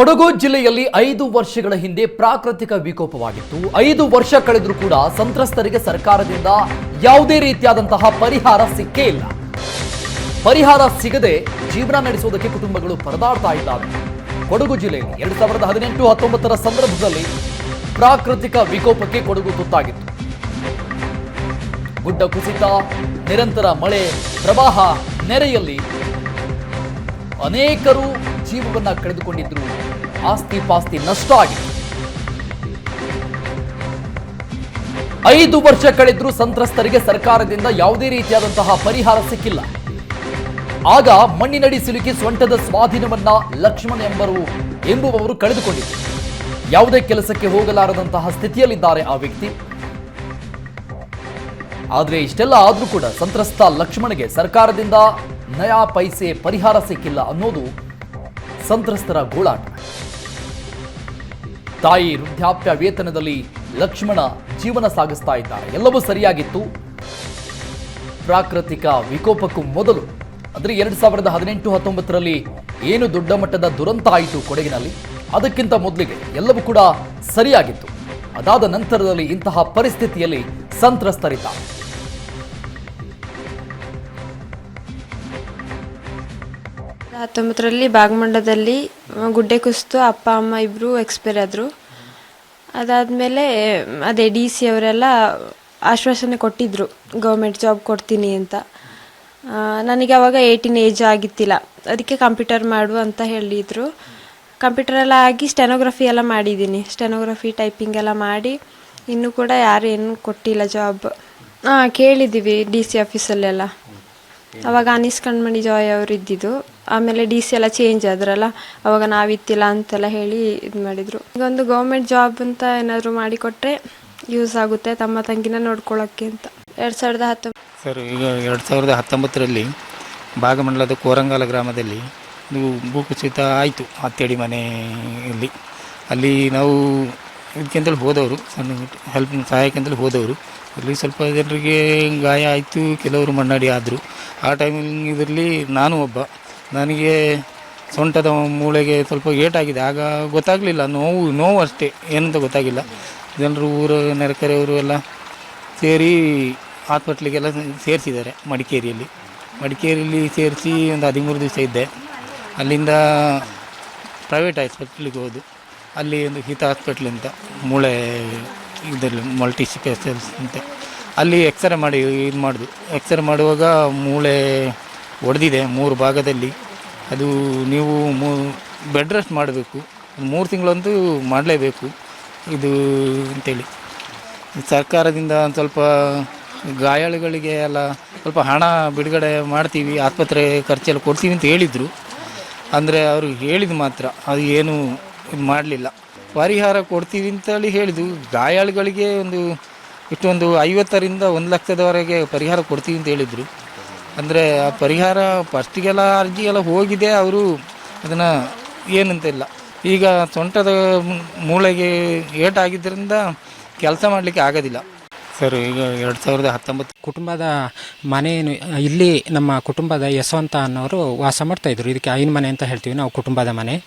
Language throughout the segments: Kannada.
ಕೊಡಗು ಜಿಲ್ಲೆಯಲ್ಲಿ ಐದು ವರ್ಷಗಳ ಹಿಂದೆ ಪ್ರಾಕೃತಿಕ ವಿಕೋಪವಾಗಿತ್ತು. ಐದು ವರ್ಷ ಕಳೆದರೂ ಕೂಡ ಸಂತ್ರಸ್ತರಿಗೆ ಸರ್ಕಾರದಿಂದ ಯಾವುದೇ ರೀತಿಯಾದಂತಹ ಪರಿಹಾರ ಸಿಕ್ಕೇ ಇಲ್ಲ. ಪರಿಹಾರ ಸಿಗದೆ ಜೀವನ ನಡೆಸುವುದಕ್ಕೆ ಕುಟುಂಬಗಳು ಪರದಾಡ್ತಾ ಇದ್ದಾವೆ ಕೊಡಗು ಜಿಲ್ಲೆಯಲ್ಲಿ ಎರಡು ಸಾವಿರದ ಹದಿನೆಂಟು ಹತ್ತೊಂಬತ್ತರ ಸಂದರ್ಭದಲ್ಲಿ ಪ್ರಾಕೃತಿಕ ವಿಕೋಪಕ್ಕೆ ಕೊಡಗು ತುತ್ತಾಗಿತ್ತು. ಗುಡ್ಡ ಕುಸಿತ, ನಿರಂತರ ಮಳೆ, ಪ್ರವಾಹ ನೆರೆಯಲ್ಲಿ ಅನೇಕರು ಜೀವವನ್ನ ಕಳೆದುಕೊಂಡಿದ್ರು. ಆಸ್ತಿ ಪಾಸ್ತಿ ನಷ್ಟ ಆಗಿದೆ. ಐದು ವರ್ಷ ಕಳೆದ್ರೂ ಸಂತ್ರಸ್ತರಿಗೆ ಸರ್ಕಾರದಿಂದ ಯಾವುದೇ ರೀತಿಯಾದಂತಹ ಪರಿಹಾರ ಸಿಕ್ಕಿಲ್ಲ. ಆಗ ಮಣ್ಣಿನಡಿ ಸಿಲುಕಿ ಸ್ವಂಟದ ಸ್ವಾಧೀನವನ್ನ ಲಕ್ಷ್ಮಣ್ ಎಂಬರು ಎಂಬುವವರು ಕಳೆದುಕೊಂಡಿದ್ದರು. ಯಾವುದೇ ಕೆಲಸಕ್ಕೆ ಹೋಗಲಾರದಂತಹ ಸ್ಥಿತಿಯಲ್ಲಿದ್ದಾರೆ ಆ ವ್ಯಕ್ತಿ. ಆದರೆ ಇಷ್ಟೆಲ್ಲ ಆದ್ರೂ ಕೂಡ ಸಂತ್ರಸ್ತ ಲಕ್ಷ್ಮಣಗೆ ಸರ್ಕಾರದಿಂದ ನಯಾ ಪೈಸೆ ಪರಿಹಾರ ಸಿಕ್ಕಿಲ್ಲ ಅನ್ನೋದು ಸಂತ್ರಸ್ತರ ಗೋಳಾಟ. ತಾಯಿ ವೃದ್ಧಾಪ್ಯ ವೇತನದಲ್ಲಿ ಲಕ್ಷ್ಮಣ ಜೀವನ ಸಾಗಿಸ್ತಾ ಇದ್ದಾರೆ. ಎಲ್ಲವೂ ಸರಿಯಾಗಿತ್ತು. ಪ್ರಾಕೃತಿಕ ವಿಕೋಪಕ್ಕೂ ಮೊದಲು. ಅಂದರೆ ಎರಡು ಸಾವಿರದ ಹದಿನೆಂಟು, ಹತ್ತೊಂಬತ್ತರಲ್ಲಿ ಏನು ದೊಡ್ಡ ಮಟ್ಟದ ದುರಂತ ಆಯಿತು ಕೊಡಗಿನಲ್ಲಿ? ಅದಕ್ಕಿಂತ ಮೊದಲಿಗೆ ಎಲ್ಲವೂ ಕೂಡ ಸರಿಯಾಗಿತ್ತು. ಅದಾದ ನಂತರದಲ್ಲಿ ಇಂತಹ ಪರಿಸ್ಥಿತಿಯಲ್ಲಿ ಸಂತ್ರಸ್ತರಿದ್ದಾರೆ. ಹತ್ತೊಂಬತ್ತರಲ್ಲಿ ಭಾಗಮಂಡದಲ್ಲಿ ಗುಡ್ಡೆ ಕುಸಿತು, ಅಪ್ಪ, ಅಮ್ಮ ಇಬ್ಬರು ಎಕ್ಸ್ಪೈರ್ ಆದರು. ಅದಾದಮೇಲೆ, ಅದೇ ಡಿ ಸಿ ಅವರೆಲ್ಲ ಆಶ್ವಾಸನೆ ಕೊಟ್ಟಿದ್ದರು ಗೌರ್ಮೆಂಟ್ ಜಾಬ್ ಕೊಡ್ತೀನಿ ಅಂತ. ನನಗೆ ಅವಾಗ ಏಯ್ಟೀನ್ ಏಜ್ ಆಗಿತ್ತಿಲ್ಲ. ಅದಕ್ಕೆ ಕಂಪ್ಯೂಟರ್ ಮಾಡು ಅಂತ ಹೇಳಿದರು. ಕಂಪ್ಯೂಟರ್ ಎಲ್ಲ ಆಗಿ ಸ್ಟೆನೋಗ್ರಫಿ ಎಲ್ಲ ಮಾಡಿದ್ದೀನಿ. ಸ್ಟೆನೋಗ್ರಫಿ, ಟೈಪಿಂಗ್ ಎಲ್ಲ ಮಾಡಿ, ಇನ್ನೂ ಕೂಡ ಯಾರು ಏನು ಕೊಟ್ಟಿಲ್ಲ ಜಾಬ್. ಹಾಂ ಕೇಳಿದ್ದೀವಿ ಡಿ ಸಿ ಆಫೀಸಲ್ಲೆಲ್ಲ ಅವಾಗ ಅನೀಸ್ ಕಣ್ಮಣಿ ಜಾಯ್ ಅವರು ಇದ್ದಿದ್ದು ಆಮೇಲೆ ಡಿ ಸಿ ಎಲ್ಲ ಚೇಂಜ್ ಆದ್ರಲ್ಲ, ಅವಾಗ ನಾವಿತ್ತಿಲ್ಲ ಅಂತೆಲ್ಲ ಹೇಳಿ ಇದು ಮಾಡಿದರು. ಈಗ ಒಂದು ಗೌರ್ಮೆಂಟ್ ಜಾಬ್ ಅಂತ ಏನಾದರೂ ಮಾಡಿಕೊಟ್ರೆ ಯೂಸ್ ಆಗುತ್ತೆ ತಮ್ಮ ತಂಗಿನ ನೋಡ್ಕೊಳ್ಳೋಕ್ಕೆ ಅಂತ. ಎರಡು ಸಾವಿರದ ಹತ್ತೊಂಬತ್ತು ಸರ್ ಈಗ ಎರಡು ಸಾವಿರದ ಹತ್ತೊಂಬತ್ತರಲ್ಲಿ ಭಾಗಮಂಡಲದ ಕೋರಂಗಾಲ ಗ್ರಾಮದಲ್ಲಿ ಇದು ಭೂಕುಸಿತ ಆಯಿತು ಹತ್ತಡಿ ಮನೆಯಲ್ಲಿ. ಅಲ್ಲಿ ನಾವು ಇದಕ್ಕೆಂತೇಳಿ ಹೋದವರು, ಸಣ್ಣ ಹೆಲ್ಪ್ ಸಹಾಯಕ್ಕಂತೇಳಿ ಹೋದವರು. ಅಲ್ಲಿ ಸ್ವಲ್ಪ ಜನರಿಗೆ ಗಾಯ ಆಯಿತು, ಕೆಲವರು ಮಣ್ಣಾಡಿ ಆದರು. ಆ ಟೈಮಲ್ಲಿ ಇದರಲ್ಲಿ ನಾನು ಒಬ್ಬ. ನನಗೆ ಸೊಂಟದ ಮೂಳೆಗೆ ಸ್ವಲ್ಪ ಏಟಾಗಿದೆ. ಆಗ ಗೊತ್ತಾಗಲಿಲ್ಲ, ನೋವು ನೋವು ಅಷ್ಟೇ ಏನಂತ ಗೊತ್ತಾಗಿಲ್ಲ. ಜನರು ಊರು, ನೆರೆಕೆರೆಯವರು ಎಲ್ಲ ಸೇರಿ ಹಾಸ್ಪಿಟ್ಲಿಗೆಲ್ಲ ಸೇರಿಸಿದ್ದಾರೆ, ಮಡಿಕೇರಿಯಲ್ಲಿ. ಮಡಿಕೇರಿಯಲ್ಲಿ ಸೇರಿಸಿ ಒಂದು ಹದಿಮೂರು ದಿವಸ ಇದ್ದೆ. ಅಲ್ಲಿಂದ ಪ್ರೈವೇಟ್ ಹಾಸ್ಪಿಟ್ಲಿಗೆ ಹೋದು. ಅಲ್ಲಿ ಒಂದು ಹಿತ ಹಾಸ್ಪಿಟ್ಲ್ ಅಂತ, ಮೂಳೆ ಇದರಲ್ಲಿ ಮಲ್ಟಿ ಸ್ಪೆಷಲ್ಸ್ ಅಂತ. ಅಲ್ಲಿ ಎಕ್ಸ್ರೇ ಮಾಡಿ, ಇದು ಮಾಡಿದ್ವಿ. ಎಕ್ಸ್ರೇ ಮಾಡುವಾಗ ಮೂಳೆ ಒಡೆದಿದೆ ಮೂರು ಭಾಗದಲ್ಲಿ. ಅದು ನೀವು ಮೂ ಬೆಡ್ ರೆಸ್ಟ್ ಮಾಡಬೇಕು. ಮೂರು ತಿಂಗಳಂತೂ ಮಾಡಲೇಬೇಕು. ಇದು ಅಂತೇಳಿ. ಸರ್ಕಾರದಿಂದ ಒಂದು ಸ್ವಲ್ಪ ಗಾಯಾಳುಗಳಿಗೆ ಎಲ್ಲ ಸ್ವಲ್ಪ ಹಣ ಬಿಡುಗಡೆ ಮಾಡ್ತೀವಿ, ಆಸ್ಪತ್ರೆ ಖರ್ಚೆಲ್ಲ ಕೊಡ್ತೀವಿ ಅಂತ ಹೇಳಿದರು. ಅಂದರೆ ಅವರು ಹೇಳಿದ ಮಾತ್ರ, ಅದು ಏನು ಇದು ಮಾಡಲಿಲ್ಲ. ಪರಿಹಾರ ಕೊಡ್ತೀವಿ ಅಂತೇಳಿ ಹೇಳಿದ್ದು ಗಾಯಾಳುಗಳಿಗೆ ಒಂದು ಇಷ್ಟೊಂದು ಐವತ್ತರಿಂದ ಒಂದು ಲಕ್ಷದವರೆಗೆ ಪರಿಹಾರ ಕೊಡ್ತೀವಿ ಅಂತ ಹೇಳಿದರು. ಅಂದರೆ ಆ ಪರಿಹಾರ ಫಸ್ಟಿಗೆಲ್ಲ ಅರ್ಜಿ ಎಲ್ಲ ಹೋಗಿದೆ ಅವರು ಅದನ್ನು ಏನಂತಿಲ್ಲ ಈಗ ಸೊಂಟದ ಮೂಳೆಗೆ ಏಟಾಗಿದ್ದರಿಂದ ಕೆಲಸ ಮಾಡಲಿಕ್ಕೆ ಆಗೋದಿಲ್ಲ. ಸರ್ ಈಗ ಎರಡು ಸಾವಿರದ ಹತ್ತೊಂಬತ್ತು ಕುಟುಂಬದ ಮನೆ ಏನು ಇಲ್ಲಿ ನಮ್ಮ ಕುಟುಂಬದ ಯಶವಂತ ಅನ್ನೋರು ವಾಸ ಮಾಡ್ತಾಯಿದ್ರು ಇದಕ್ಕೆ ಐನ್ ಮನೆ ಅಂತ ಹೇಳ್ತೀವಿ ನಾವು ಕುಟುಂಬದ ಮನೆ.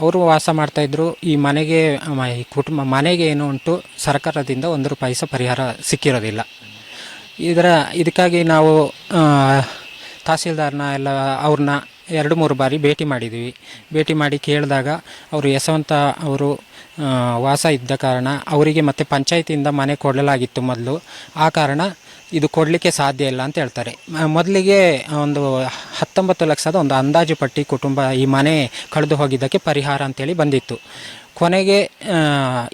ಅವರು ವಾಸ ಮಾಡ್ತಾಯಿದ್ರು ಈ ಮನೆಗೆ ಮ- ಈ ಕುಟುಂಬ ಮನೆಗೆ ಏನು ಉಂಟು ಸರ್ಕಾರದಿಂದ ಒಂದು ರೂಪಾಯಿ ಸಹ ಪರಿಹಾರ ಸಿಕ್ಕಿರೋದಿಲ್ಲ. ಇದರ, ಇದಕ್ಕಾಗಿ ನಾವು ತಹಸೀಲ್ದಾರ್ನ ಎಲ್ಲ ಅವ್ರನ್ನ ಎರಡು ಮೂರು ಬಾರಿ ಭೇಟಿ ಮಾಡಿದ್ದೀವಿ ಭೇಟಿ ಮಾಡಿ ಕೇಳಿದಾಗ ಅವರು ಯಶವಂತ ಅವರು ವಾಸ ಇದ್ದ ಕಾರಣ ಅವರಿಗೆ ಮತ್ತು ಪಂಚಾಯತಿಯಿಂದ ಮನೆ ಕೊಡಲಾಗಿತ್ತು ಮೊದಲು. ಆ ಕಾರಣ ಇದು ಕೊಡಲಿಕ್ಕೆ ಸಾಧ್ಯ ಇಲ್ಲ ಅಂತ ಹೇಳ್ತಾರೆ. ಮೊದಲಿಗೆ ಒಂದು ಹತ್ತೊಂಬತ್ತು ಲಕ್ಷದ ಒಂದು ಅಂದಾಜು ಪಟ್ಟಿ ಕುಟುಂಬ ಈ ಮನೆ ಕಳೆದು ಹೋಗಿದ್ದಕ್ಕೆ ಪರಿಹಾರ ಅಂತೇಳಿ ಬಂದಿತ್ತು. ಕೊನೆಗೆ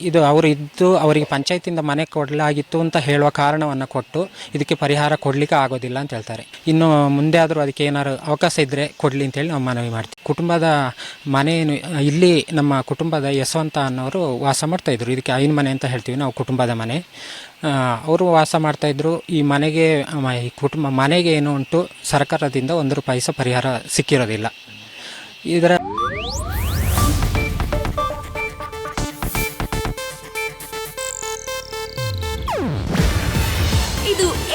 ಇದು ಅವರು ಇದ್ದು ಅವರಿಗೆ ಪಂಚಾಯತಿಂದ ಮನೆ ಕೊಡಲಾಗಿತ್ತು ಅಂತ ಹೇಳುವ ಕಾರಣವನ್ನು ಕೊಟ್ಟು ಇದಕ್ಕೆ ಪರಿಹಾರ ಕೊಡಲಿಕ್ಕೆ ಆಗೋದಿಲ್ಲ ಅಂತ ಹೇಳ್ತಾರೆ. ಇನ್ನು ಮುಂದೆ ಆದರೂ ಅದಕ್ಕೆ ಏನಾದರೂ ಅವಕಾಶ ಇದ್ದರೆ ಕೊಡಲಿ ಅಂತೇಳಿ ನಾವು ಮನವಿ ಮಾಡ್ತೀವಿ. ಕುಟುಂಬದ ಮನೆಯನ್ನು, ಇಲ್ಲಿ ನಮ್ಮ ಕುಟುಂಬದ ಯಶವಂತ ಅನ್ನೋರು ವಾಸ ಮಾಡ್ತಾಯಿದ್ರು ಇದಕ್ಕೆ ಐನ್ ಮನೆ ಅಂತ ಹೇಳ್ತೀವಿ ನಾವು ಕುಟುಂಬದ ಮನೆ. ಅವರು ವಾಸ ಮಾಡ್ತಾಯಿದ್ರು ಈ ಮನೆಗೆ ಈ ಕುಟುಂಬ ಮನೆಗೆ ಏನು ಉಂಟು ಸರ್ಕಾರದಿಂದ ಒಂದು ರೂಪಾಯಿ ಪರಿಹಾರ ಸಿಕ್ಕಿರೋದಿಲ್ಲ. ಇದರ